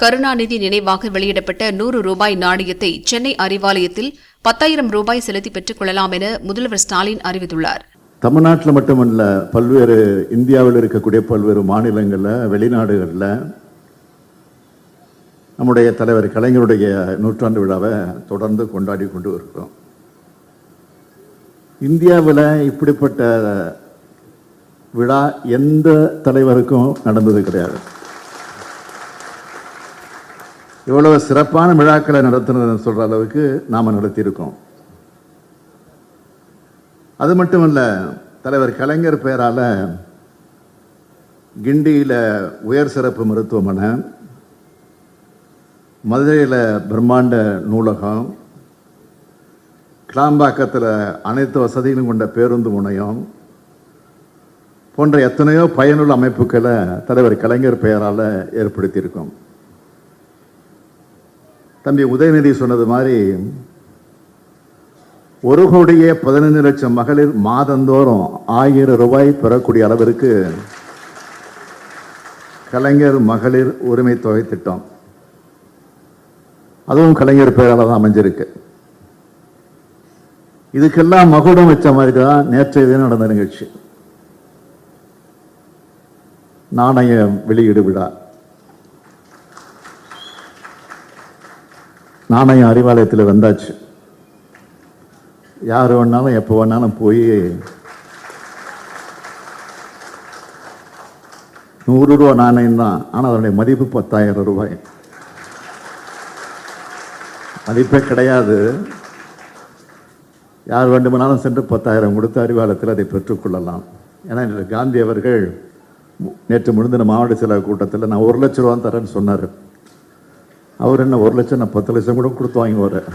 கருணாநிதி நினைவாக வெளியிடப்பட்ட நூறு ரூபாய் நாணயத்தை சென்னை அறிவாலயத்தில் பத்தாயிரம் ரூபாய் செலுத்தி பெற்றுக் கொள்ளலாம் என முதல்வர் ஸ்டாலின் அறிவித்துள்ளார். தமிழ்நாட்டில் மட்டுமல்ல பல்வேறு இந்தியாவில் இருக்கக்கூடிய பல்வேறு மாநிலங்களில் வெளிநாடுகளில் நம்முடைய தலைவர் கலைஞருடைய நூற்றாண்டு விழாவை தொடர்ந்து கொண்டாடி கொண்டு இருக்கிறோம். இந்தியாவில் இப்படிப்பட்ட விழா எந்த தலைவருக்கும் நடந்தது கிடையாது. இவ்வளவு சிறப்பான விழாக்களை நடத்துனதுன்னு சொல்கிற அளவுக்கு நாம் நடத்தியிருக்கோம். அது மட்டுமல்ல தலைவர் கலைஞர் பெயரால் கிண்டியில் உயர் சிறப்பு மருத்துவமனை மதுரையில் பிரம்மாண்ட நூலகம் கிளாம்பாக்கத்தில் அனைத்து வசதிகளும் கொண்ட பேருந்து முனையம் போன்ற எத்தனையோ பயனுள்ள அமைப்புகளை தலைவர் கலைஞர் பெயரால் ஏற்படுத்தியிருக்கோம். தம்பி உதயநிதி சொன்னது மாதிரி ஒரு கோடியே பதினைந்து லட்சம் மகளிர் மாதந்தோறும் ஆயிரம் ரூபாய் பெறக்கூடிய அளவிற்கு கலைஞர் மகளிர் உரிமை தொகை திட்டம். அதுவும் கலைஞர் பெயரால் தான் அமைஞ்சிருக்கு. இதுக்கெல்லாம் மகுடம் வச்ச மாதிரி தான் நேற்றைய தினம் நடந்த நிகழ்ச்சி. நாணய வெளியீடு விழா. நாணயம் அறிவாலயத்தில் வந்தாச்சு. யார் வேணாலும் எப்போ வேணாலும் போய் நூறு ரூபா நாணயம் தான். ஆனால் அதனுடைய மதிப்பு பத்தாயிரம் ரூபாய். மதிப்பே கிடையாது. யார் வேண்டுமானாலும் சென்று பத்தாயிரம் கொடுத்து அறிவாலயத்தில் அதை பெற்றுக்கொள்ளலாம் ஏன்னா காந்தி அவர்கள் நேற்று முடிந்த மாவட்ட செயலக கூட்டத்தில் நான் ஒரு லட்ச ரூபா தரேன்னு சொன்னார். அவர் என்ன ஒரு லட்சம் நான் பத்து லட்சம் கூட கொடுத்து வாங்கி வரேன்.